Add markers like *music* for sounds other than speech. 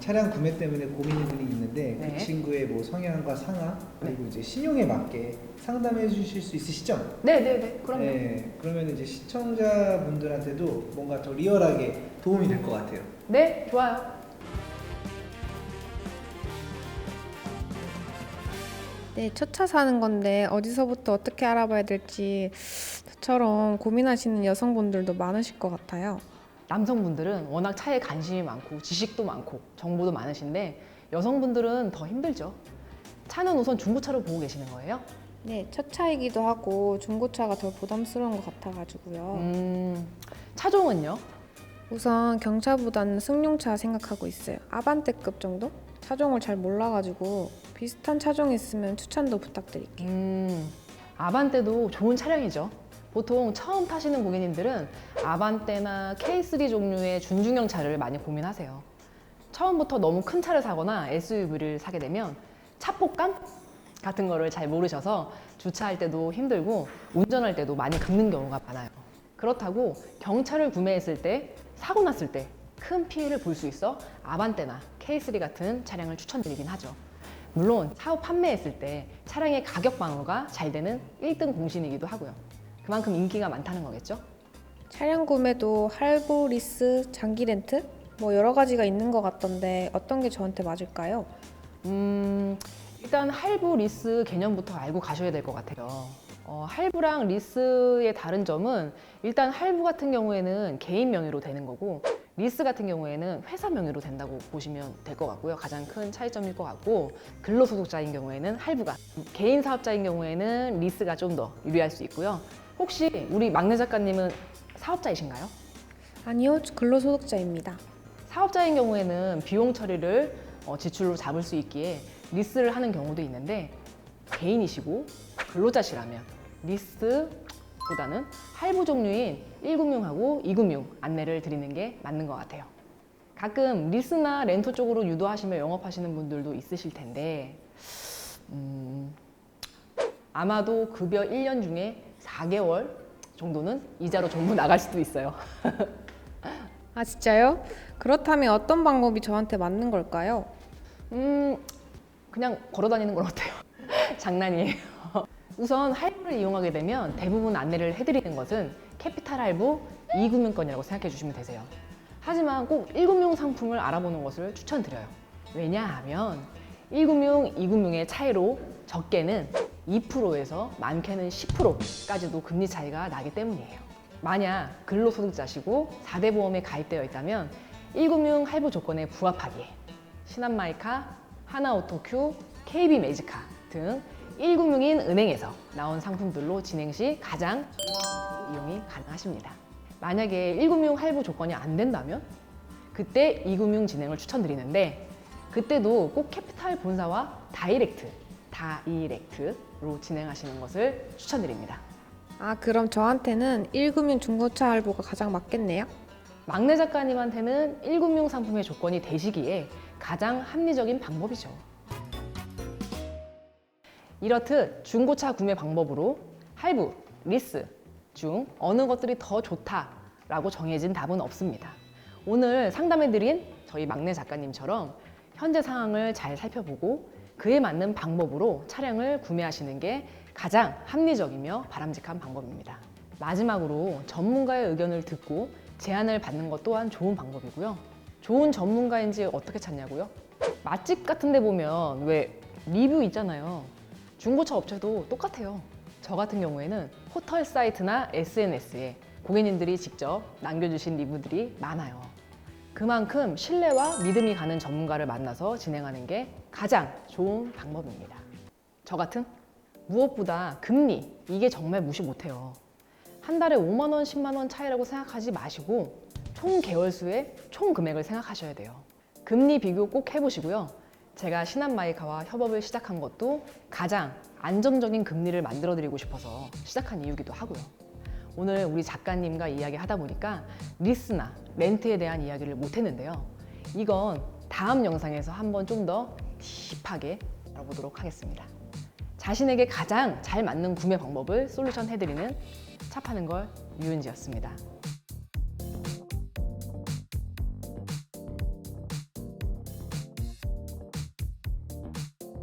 차량 구매 때문에 고민이 있는데 네. 그 친구의 뭐 성향과 상황 그리고 이제 신용에 맞게 상담해 주실 수 있으시죠? 네네네. 그럼요. 네, 그러면 이제 시청자분들한테도 뭔가 더 리얼하게 도움이 될 것 같아요. 네, 좋아요. 네, 첫 차 사는 건데 어디서부터 어떻게 알아봐야 될지 저처럼 고민하시는 여성분들도 많으실 것 같아요. 남성분들은 워낙 차에 관심이 많고 지식도 많고 정보도 많으신데 여성분들은 더 힘들죠. 차는 우선 중고차로 보고 계시는 거예요? 네, 첫 차이기도 하고 중고차가 더 부담스러운 것 같아가지고요. 음, 차종은요? 우선 경차보다는 승용차 생각하고 있어요. 아반떼급 정도? 차종을 잘 몰라가지고 비슷한 차종 있으면 추천도 부탁드릴게요. 음, 아반떼도 좋은 차량이죠. 보통 처음 타시는 고객님들은 아반떼나 K3 종류의 준중형 차를 많이 고민하세요. 처음부터 너무 큰 차를 사거나 SUV를 사게 되면 차폭감 같은 거를 잘 모르셔서 주차할 때도 힘들고 운전할 때도 많이 긁는 경우가 많아요. 그렇다고 경차를 구매했을 때 사고 났을 때 큰 피해를 볼 수 있어 아반떼나 K3 같은 차량을 추천드리긴 하죠. 물론 사후 판매했을 때 차량의 가격 방어가 잘 되는 1등 공신이기도 하고요. 그만큼 인기가 많다는 거겠죠? 차량 구매도 할부, 리스, 장기 렌트? 뭐 여러 가지가 있는 것 같던데 어떤 게 저한테 맞을까요? 음, 일단 할부 리스 개념부터 알고 가셔야 될 것 같아요. 어, 할부랑 리스의 다른 점은 일단 할부 같은 경우에는 개인 명의로 되는 거고 리스 같은 경우에는 회사 명의로 된다고 보시면 될 것 같고요. 가장 큰 차이점일 것 같고 근로소득자인 경우에는 할부가 개인 사업자인 경우에는 리스가 좀 더 유리할 수 있고요. 혹시 우리 막내 작가님은 사업자이신가요? 아니요, 근로소득자입니다. 사업자인 경우에는 비용 처리를 어, 지출로 잡을 수 있기에 리스를 하는 경우도 있는데 개인이시고 근로자시라면 리스보다는 할부 종류인 1금융하고 2금융 안내를 드리는 게 맞는 것 같아요. 가끔 리스나 렌토 쪽으로 유도하시며 영업하시는 분들도 있으실 텐데 음, 아마도 급여 1년 중에 4개월 정도는 이자로 전부 나갈 수도 있어요. *laughs* 아, 진짜요? 그렇다면 어떤 방법이 저한테 맞는 걸까요? 음, 그냥 걸어 다니는 건 어때요? *laughs* 장난이에요. *laughs* 우선 할부를 이용하게 되면 대부분 안내를 해드리는 것은 캐피탈 할부 2금융권이라고 생각해 주시면 되세요. 하지만 꼭 1금융 상품을 알아보는 것을 추천드려요. 왜냐하면 1금융, 2금융의 차이로 적게는 2%에서 많게는 10%까지도 금리 차이가 나기 때문이에요. 만약 근로소득자시고 4대 보험에 가입되어 있다면 1금융 할부 조건에 부합하기에 신한마이카, 하나오토큐, KB매직카 등 1금융인 은행에서 나온 상품들로 진행 시 가장 이용이 가능하십니다. 만약에 1금융 할부 조건이 안 된다면 그때 2금융 진행을 추천드리는데 그때도 꼭 캐피탈 본사와 다이렉트, 다이렉트로 진행하시는 것을 추천드립니다. 아, 그럼 저한테는 1금융 중고차 할부가 가장 맞겠네요? 막내 작가님한테는 1금융 상품의 조건이 되시기에 가장 합리적인 방법이죠. 이렇듯 중고차 구매 방법으로 할부, 리스 중 어느 것들이 더 좋다라고 정해진 답은 없습니다. 오늘 상담해드린 저희 막내 작가님처럼 현재 상황을 잘 살펴보고 그에 맞는 방법으로 차량을 구매하시는 게 가장 합리적이며 바람직한 방법입니다. 마지막으로 전문가의 의견을 듣고 제안을 받는 것 또한 좋은 방법이고요. 좋은 전문가인지 어떻게 찾냐고요? 맛집 같은 데 보면 왜 리뷰 있잖아요. 중고차 업체도 똑같아요. 저 같은 경우에는 포털 사이트나 SNS에 고객님들이 직접 남겨주신 리뷰들이 많아요. 그만큼 신뢰와 믿음이 가는 전문가를 만나서 진행하는 게 가장 좋은 방법입니다. 저 같은 무엇보다 금리 이게 정말 무시 못해요. 한 달에 5만 원, 10만 원 차이라고 생각하지 마시고 총 개월 수의 총 금액을 생각하셔야 돼요. 금리 비교 꼭 해보시고요. 제가 신한마이카와 협업을 시작한 것도 가장 안정적인 금리를 만들어 드리고 싶어서 시작한 이유기도 하고요. 오늘 우리 작가님과 이야기 하다 보니까 리스나 렌트에 대한 이야기를 못 했는데요. 이건 다음 영상에서 한번 좀 더 딥하게 알아보도록 하겠습니다. 자신에게 가장 잘 맞는 구매 방법을 솔루션 해드리는 차 파는 걸 유은지였습니다.